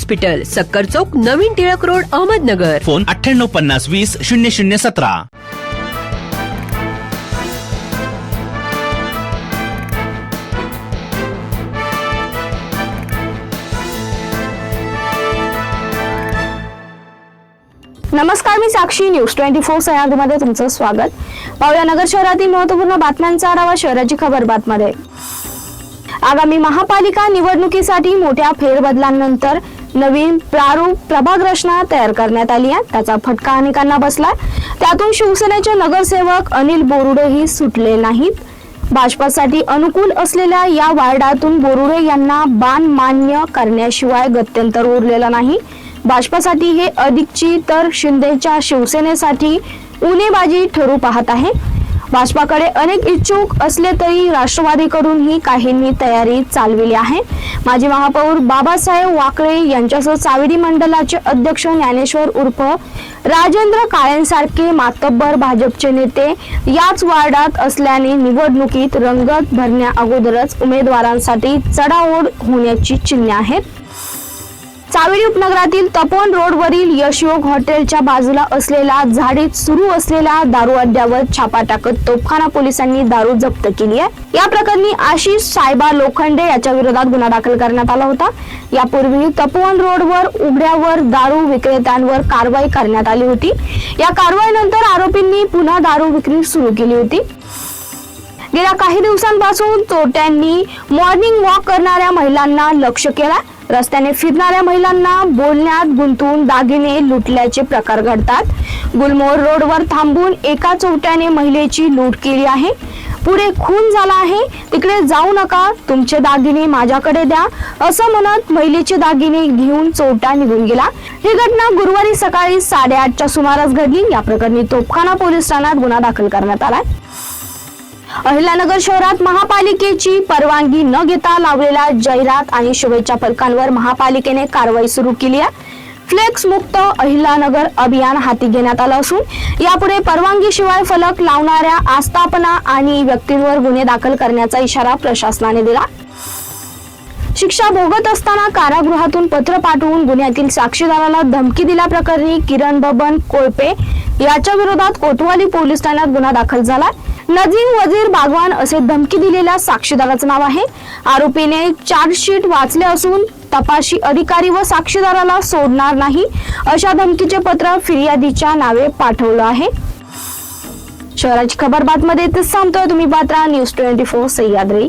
सक्कर चौक नवीन Tilak road Ahmednagar. Phone अठ्ठ्याण्णव पन्नास वीस शून्य शून्य सतरा. नमस्कार मी साक्षी न्यूज ट्वेंटी फोर सह्याद्रीमध्ये तुमचं स्वागत. पाहूया नगर शहरातील महत्त्वपूर्ण बातम्यांचा आढावा शहराची खबर बातमध्ये. आगामी महापालिका निवडणुकीसाठी मोठ्या फेरबदलांनंतर नवीन प्रारूप प्रभाग रचना तयार करण्यात आली आहे. त्याचा फटका अनेकांना बसला त्यातून शिवसेनेचे नगरसेवक अनिल बोरुडेही सुटले नाहीत. भाजपासाठी अनुकूल असलेल्या या वार्डातून बोरुडे यांना बाण मान्य करण्याशिवाय गत्यंतर उरलेलं नाही. भाजपासाठी हे अधिकची तर शिंदेच्या शिवसेनेसाठी उणेबाजी ठरू पाहत आहे. भाजपाकडे अनेक इच्छुक असले तरी राष्ट्रवादीकडूनही काहींनी तयारी चालविली आहे. माजी महापौर बाबासाहेब वाकळे यांच्यासह चाविडी मंडलाचे अध्यक्ष ज्ञानेश्वर उर्फ राजेंद्र काळेंसारखे मातब्बर भाजपचे नेते याच वार्डात असल्याने निवडणुकीत रंगत भरण्या अगोदरच उमेदवारांसाठी चढाओढ होण्याची चिन्हे आहेत. चावेडी उपनगरातील तपोन रोडवरील यशयोग हॉटेलच्या बाजूला असलेला झाडीत सुरू असलेल्या दारू अड्ड्यावर छापा टाकत तोफखाना पोलिसांनी दारू जप्त केली आहे. या प्रकरणी आशिष सायबा लोखंडे याच्या विरोधात गुन्हा दाखल करण्यात आला होता. यापूर्वी तपोवन रोडवर उघड्यावर दारू विक्रेत्यांवर कारवाई करण्यात आली होती. या कारवाईनंतर आरोपींनी पुन्हा दारू विक्री सुरू केली होती. गेल्या काही दिवसांपासून चोरट्यांनी मॉर्निंग वॉक करणाऱ्या महिलांना लक्ष केला रस्त्याने फिरणाऱ्या महिलांना बोलण्यात गुंतवून दागिने लुटल्याचे प्रकार घडतात. गुलमोर रोडवर थांबून एका चौट्याने महिलेची लूट केली आहे. पुढे खून झाला आहे. तिकडे जाऊ नका. तुमचे दागिने माझ्याकडे द्या. असं म्हणत महिलेचे दागिने घेऊन चोरटा निघून गेला. ही घटना गुरुवारी सकाळी साडेआठच्या सुमारास घडली. या प्रकरणी तोफखाना पोलीस ठाण्यात गुन्हा दाखल करण्यात आलाय. अहिल्यानगर शहरात महापालिकेची परवानगी न घेता लावलेल्या जाहिरात आणि शुभेच्छा फलकांवर महापालिकेने कारवाई सुरू केली आहे. फ्लेक्स मुक्त अहिल्यानगर अभियान हाती घेण्यात आलं असून यापुढे परवानगीशिवाय फलक लावणाऱ्या आस्थापना आणि व्यक्तींवर गुन्हे दाखल करण्याचा इशारा प्रशासनाने दिला. शिक्षा भोगत असताना कारागृहातून पत्र पाठवून गुन्ह्यातील साक्षीदाराला धमकी दिल्याप्रकरणी किरण बबन कोळपे याच्या विरोधात कोतवाली पोलीस ठाण्यात गुन्हा दाखल झाला नजीम वजीर बागवान असे धमकी दिलेल्या साक्षीदाराचं नाव आहे. आरोपीने चार्जशीट वाचले असून तपाशी अधिकारी व साक्षीदाराला सोडणार नाही. अशा धमकीचे पत्र फिर्यादीच्या नावे पाठवलं आहे. शहराची खबर बातमध्ये इथेच सांगतोय तुम्ही पात्रा न्यूज ट्वेंटी फोर सह्याद्री.